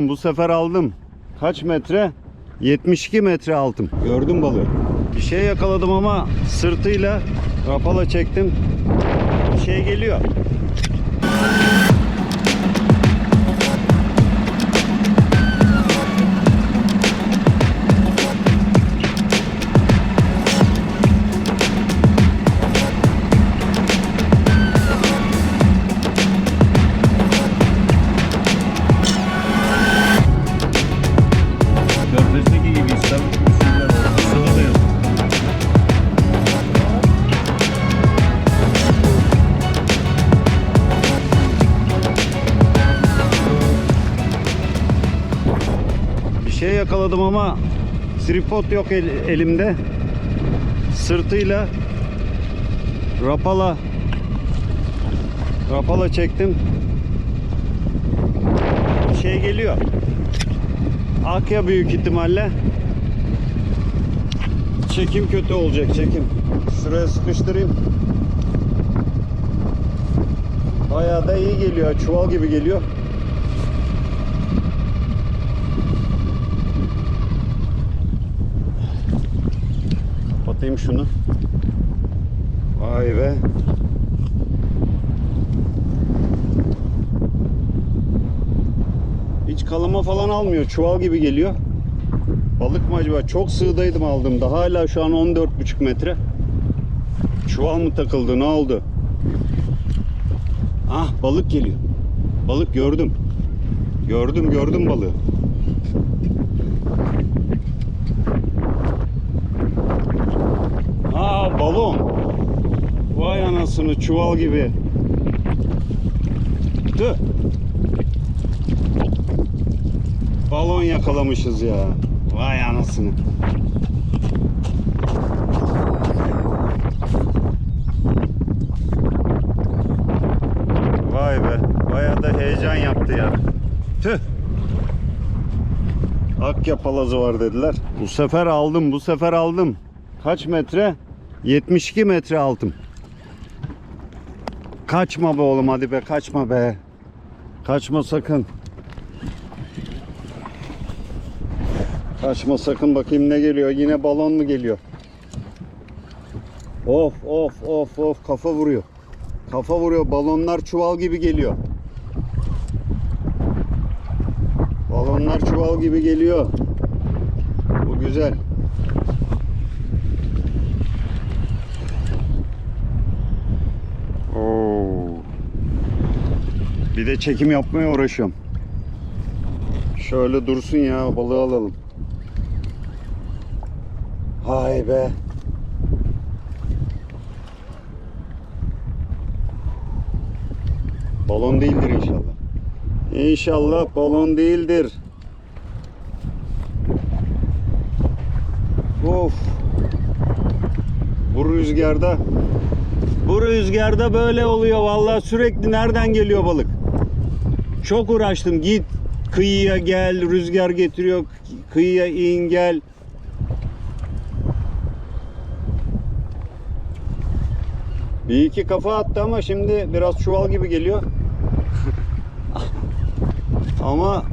Bu sefer aldım. Kaç metre? 72 metre aldım. Gördüm balığı. Bir şey yakaladım ama sırtıyla rapala çektim. Bir şey geliyor. Yakaladım ama tripod yok el- elimde. Sırtıyla rapala rapala çektim. Şey geliyor. Akya büyük ihtimalle. Çekim kötü olacak çekim. Şuraya sıkıştırayım. Bayağı da iyi geliyor. Çuval gibi geliyor. Kapatayım şunu. Vay be. Hiç kalama falan almıyor. Çuval gibi geliyor. Balık mı acaba? Çok sığdaydım aldığımda. Hala şu an 14,5 metre. Çuval mı takıldı? Ne oldu? Ah balık geliyor. Balık gördüm. Gördüm gördüm balığı. Aa balon. Anasını çuval gibi. Tüh. Balon yakalamışız ya. Vay anasını. Vay be. Bayağı da heyecan yaptı ya. Tüh. Akya palazı var dediler. Bu sefer aldım, bu sefer aldım. Kaç metre? 72 metre aldım. Kaçma be oğlum hadi be kaçma be. Kaçma sakın. Kaçma sakın bakayım ne geliyor. Yine balon mu geliyor? Of of of of kafa vuruyor. Kafa vuruyor. Balonlar çuval gibi geliyor. Balonlar çuval gibi geliyor. Bu güzel. Bir de çekim yapmaya uğraşıyorum. Şöyle dursun ya balığı alalım. Hay be. Balon değildir inşallah. İnşallah balon değildir. Of. Bu rüzgarda bu rüzgarda böyle oluyor vallahi sürekli nereden geliyor balık? Çok uğraştım git kıyıya gel rüzgar getiriyor kıyıya in gel. Bir iki kafa attı ama şimdi biraz çuval gibi geliyor. ama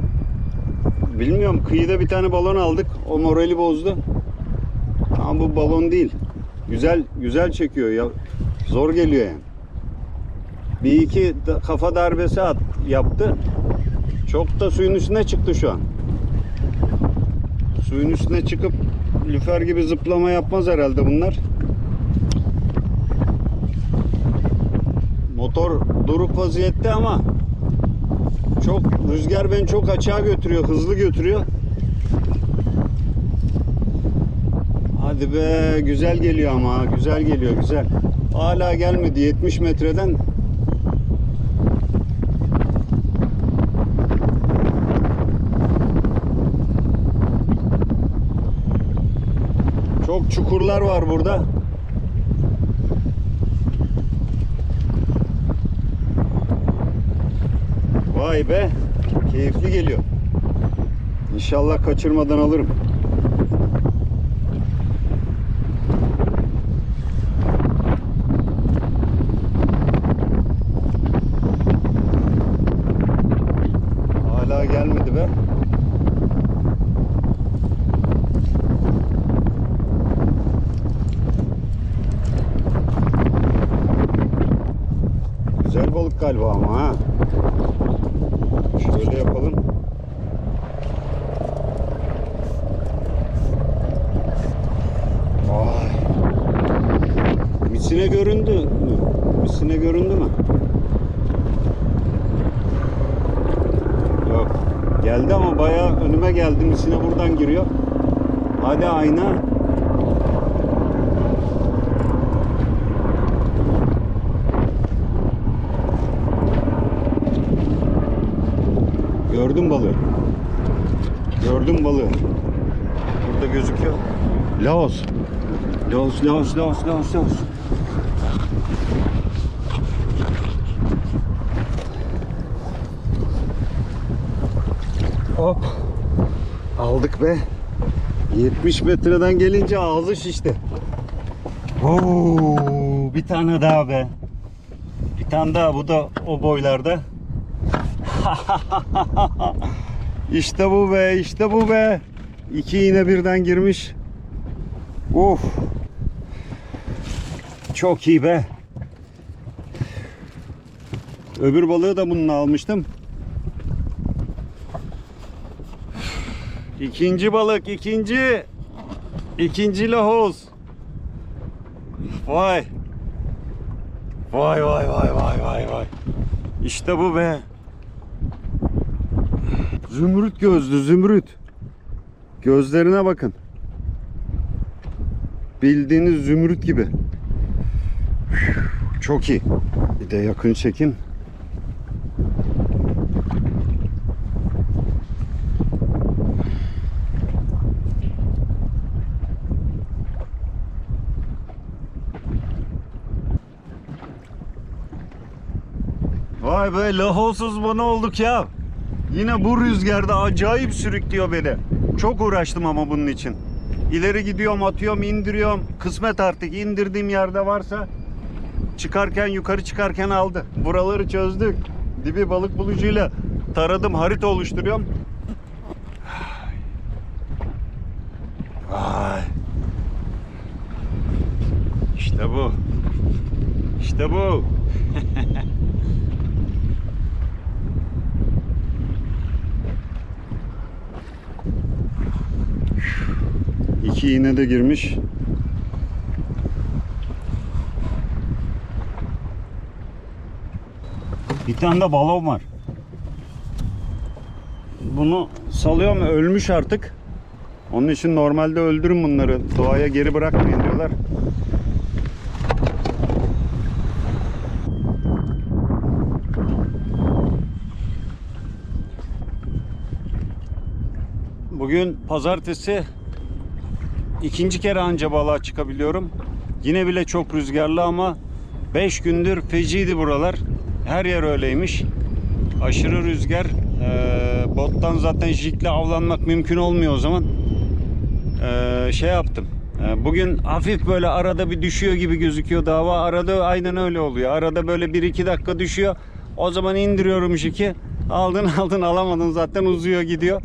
bilmiyorum kıyıda bir tane balon aldık. O morali bozdu. Ama bu balon değil. Güzel güzel çekiyor ya. Zor geliyor yani. Bir iki kafa darbesi at, yaptı. Çok da suyun üstüne çıktı şu an. Suyun üstüne çıkıp lüfer gibi zıplama yapmaz herhalde bunlar. Motor duruk vaziyette ama çok rüzgar beni çok açığa götürüyor, hızlı götürüyor. Hadi be güzel geliyor ama güzel geliyor güzel. Hala gelmedi 70 metreden. Çok çukurlar var burada. Vay be. Keyifli geliyor. İnşallah kaçırmadan alırım. Güzel balık galiba ama ha. Şöyle yapalım. Vay. Misine göründü mü? Misine göründü mü? Yok. Geldi ama bayağı önüme geldi. Misine buradan giriyor. Hadi ayna. Gördüm balığı. Gördüm balığı. Burada gözüküyor. Laos. Laos, Laos, Laos, Laos, Laos. Hop. Aldık be. 70 metreden gelince ağzı şişti. Oo, bir tane daha be. Bir tane daha bu da o boylarda. işte bu be, işte bu be. İki iğne birden girmiş. Of. Çok iyi be. Öbür balığı da bununla almıştım. İkinci balık, ikinci. İkinci lahoz. Vay. Vay vay vay vay vay vay. İşte bu be. Zümrüt gözlü zümrüt. Gözlerine bakın. Bildiğiniz zümrüt gibi. Çok iyi. Bir de yakın çekim. Vay be lahosuz bana olduk ya. Yine bu rüzgarda acayip sürüklüyor beni. Çok uğraştım ama bunun için. İleri gidiyorum, atıyorum, indiriyorum. Kısmet artık indirdiğim yerde varsa çıkarken yukarı çıkarken aldı. Buraları çözdük. Dibi balık bulucuyla taradım, harita oluşturuyorum. Vay. İşte bu. İşte bu. İki iğne de girmiş. Bir tane de balon var. Bunu salıyorum ölmüş artık. Onun için normalde öldürün bunları. Doğaya geri bırakmayın diyorlar. Bugün pazartesi ikinci kere anca balığa çıkabiliyorum. Yine bile çok rüzgarlı ama 5 gündür feciydi buralar. Her yer öyleymiş. Aşırı rüzgar. Ee, bottan zaten jikle avlanmak mümkün olmuyor o zaman. Ee, şey yaptım. Ee, bugün hafif böyle arada bir düşüyor gibi gözüküyor dava. Arada aynen öyle oluyor. Arada böyle 1-2 dakika düşüyor. O zaman indiriyorum jiki. Aldın aldın alamadın zaten uzuyor gidiyor.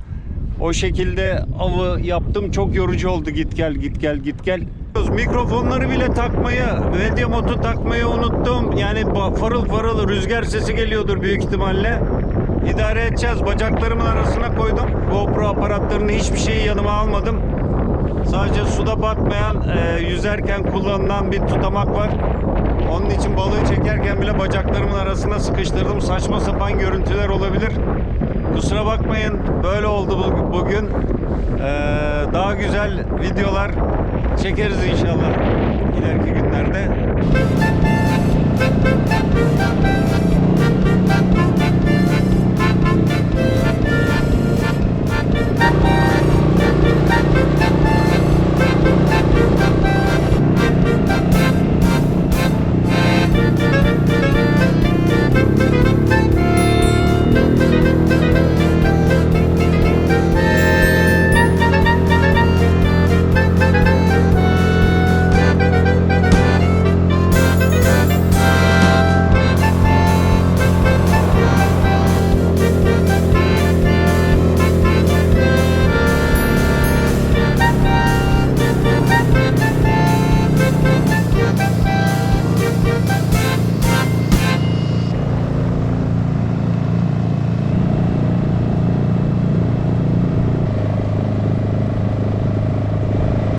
O şekilde avı yaptım. Çok yorucu oldu git gel git gel git gel. Mikrofonları bile takmayı, medya modu takmayı unuttum. Yani farıl farıl rüzgar sesi geliyordur büyük ihtimalle. İdare edeceğiz. Bacaklarımın arasına koydum. GoPro aparatlarını hiçbir şeyi yanıma almadım. Sadece suda batmayan, e, yüzerken kullanılan bir tutamak var. Onun için balığı çekerken bile bacaklarımın arasına sıkıştırdım. Saçma sapan görüntüler olabilir. Kusura bakmayın böyle oldu bu- bugün. Ee, daha güzel videolar çekeriz inşallah